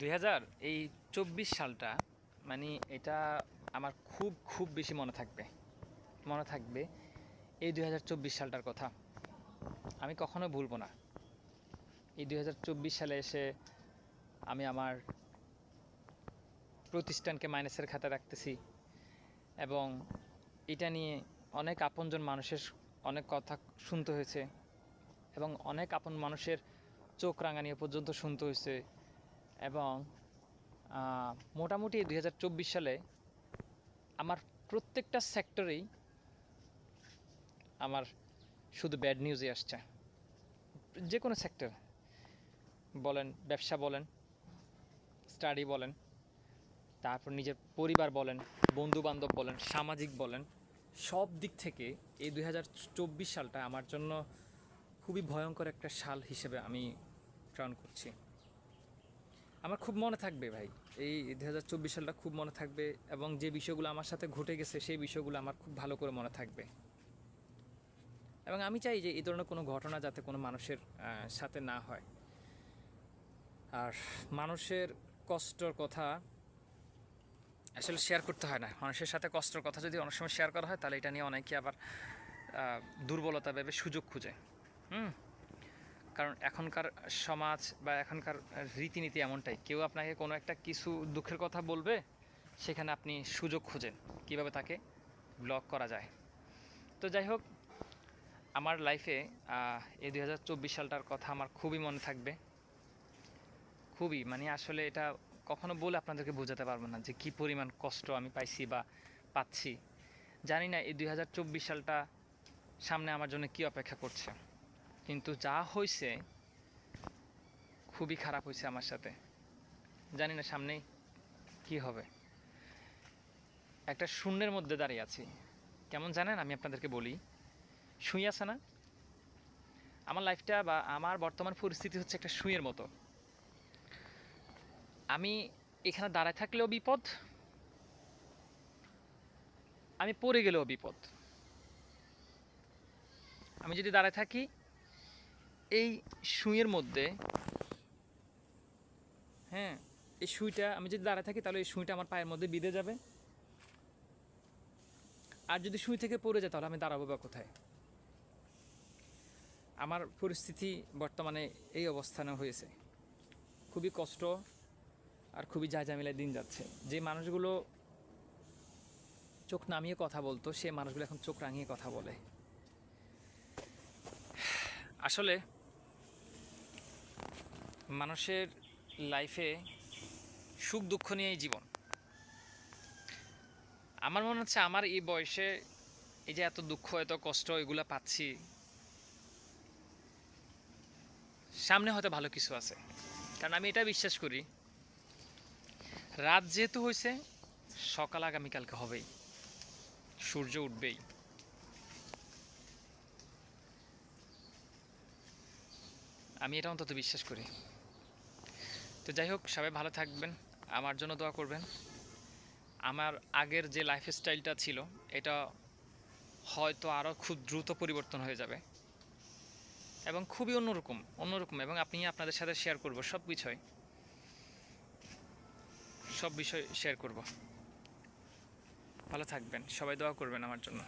দুই হাজার, এই চব্বিশ সালটা মানে এটা আমার খুব খুব বেশি মনে থাকবে। মনে থাকবে এই দুই হাজার চব্বিশ সালটার কথা। আমি কখনো ভুলবো না। এই দুই হাজার চব্বিশ সালে এসে আমি আমার প্রতিষ্ঠানকে মাইনাসের খাতা রাখতেছি এবং এটা নিয়ে অনেক আপনজন মানুষের অনেক কথা শুনতে হয়েছে এবং অনেক আপন মানুষের চোখ রাঙানিয়ে পর্যন্ত শুনতে হয়েছে। এবং মোটামুটি দুই হাজার চব্বিশ সালে আমার প্রত্যেকটা সেক্টরেই আমার শুধু ব্যাড নিউজই আসছে। যে কোনো সেক্টর বলেন, ব্যবসা বলেন স্টাডি বলেন, তারপর নিজের পরিবার বলেন বন্ধু বান্ধব বলেন, সামাজিক বলেন, সব দিক থেকে এই দু হাজার চব্বিশ সালটা আমার জন্য খুবই ভয়ঙ্কর একটা সাল হিসেবে আমি গ্রহণ করছি। আমার খুব মনে থাকবে ভাই। এই দু হাজার চব্বিশ সালটা খুব মনে থাকবে এবং যে বিষয়গুলো আমার সাথে ঘটে গেছে, সেই বিষয়গুলো আমার খুব ভালো করে মনে থাকবে। এবং আমি চাই যে এই ধরনের কোনো ঘটনা যাতে কোনো মানুষের সাথে না হয়। আর মানুষের কষ্টর কথা আসলে শেয়ার করতে হয় না। মানুষের সাথে কষ্টর কথা যদি অনেক সময় শেয়ার করা হয়, তাহলে এটা নিয়ে অনেকে আবার দুর্বলতা ভেবে সুযোগ খুঁজে। হুম? কারণ এখনকার সমাজ বা এখনকার রীতিনীতি এমনটাই। কেউ আপনাকে কোনো একটা কিছু দুঃখের কথা বলবে, সেখানে আপনি সুযোগ খুঁজেন কীভাবে তাকে ব্লক করা যায়। তো যাই হোক, আমার লাইফে এই দুই হাজার চব্বিশ সালটার কথা আমার খুবই মনে থাকবে। খুবই মানে আসলে এটা কখনো বলে আপনাদেরকে বোঝাতে পারব না যে কী পরিমাণ কষ্ট আমি পাইছি বা পাচ্ছি। জানি না এই দুই হাজার চব্বিশ সালটা সামনে আমার জন্য কী অপেক্ষা করছে। কিন্তু যা হয়েছে খুবই খারাপ হয়েছে আমার সাথে। জানি না সামনে কি হবে। একটা শূন্যের মধ্যে দাঁড়িয়ে আছি। কেমন জানেন? আমি আপনাদেরকে বলি, শুই আছে না? আমার লাইফটা বা আমার বর্তমান পরিস্থিতি হচ্ছে একটা শুঁয়ের মতো। আমি এখানে দাঁড়ায় থাকলেও বিপদ, আমি পড়ে গেলেও বিপদ। আমি যদি দাঁড়ায় থাকি এই সুইয়ের মধ্যে হ্যাঁ এই সুইটা, আমি যদি দাঁড়ায় থাকি তাহলে এই সুইটা আমার পায়ের মধ্যে বিঁধে যাবে। আর যদি সুই থেকে পড়ে যায় তাহলে আমি দাঁড়াবো বা কোথায়? আমার পরিস্থিতি বর্তমানে এই অবস্থানে হয়েছে। খুবই কষ্ট আর খুবই জায়জামিলায় দিন যাচ্ছে। যে মানুষগুলো চোখ নামিয়ে কথা বলতো, সে মানুষগুলো এখন চোখ রাঙিয়ে কথা বলে। আসলে মানুষের লাইফে সুখ, দুঃখ নিয়েই জীবন। আমার মনে হচ্ছে আমার এই বয়সে এই যে এত দুঃখ, এত কষ্ট, এগুলো পাচ্ছি, সামনে হয়তো ভালো কিছু আছে। কারণ আমি এটা বিশ্বাস করি, রাত যেহেতু হয়েছে, সকাল আগামীকালকে হবেই, সূর্য উঠবেই। আমি এটা অন্তত বিশ্বাস করি। তো যাই হোক, সবাই ভালো থাকবেন, আমার জন্য দোয়া করবেন। আমার আগের যে লাইফ স্টাইলটা ছিল, এটা হয়তো আরও খুব দ্রুত পরিবর্তন হয়ে যাবে। এবং খুবই অন্যরকম অন্যরকম, এবং আপনি আপনাদের সাথে শেয়ার করব সব বিষয়। সব বিষয় শেয়ার করব। ভালো থাকবেন, সবাই দোয়া করবেন আমার জন্য।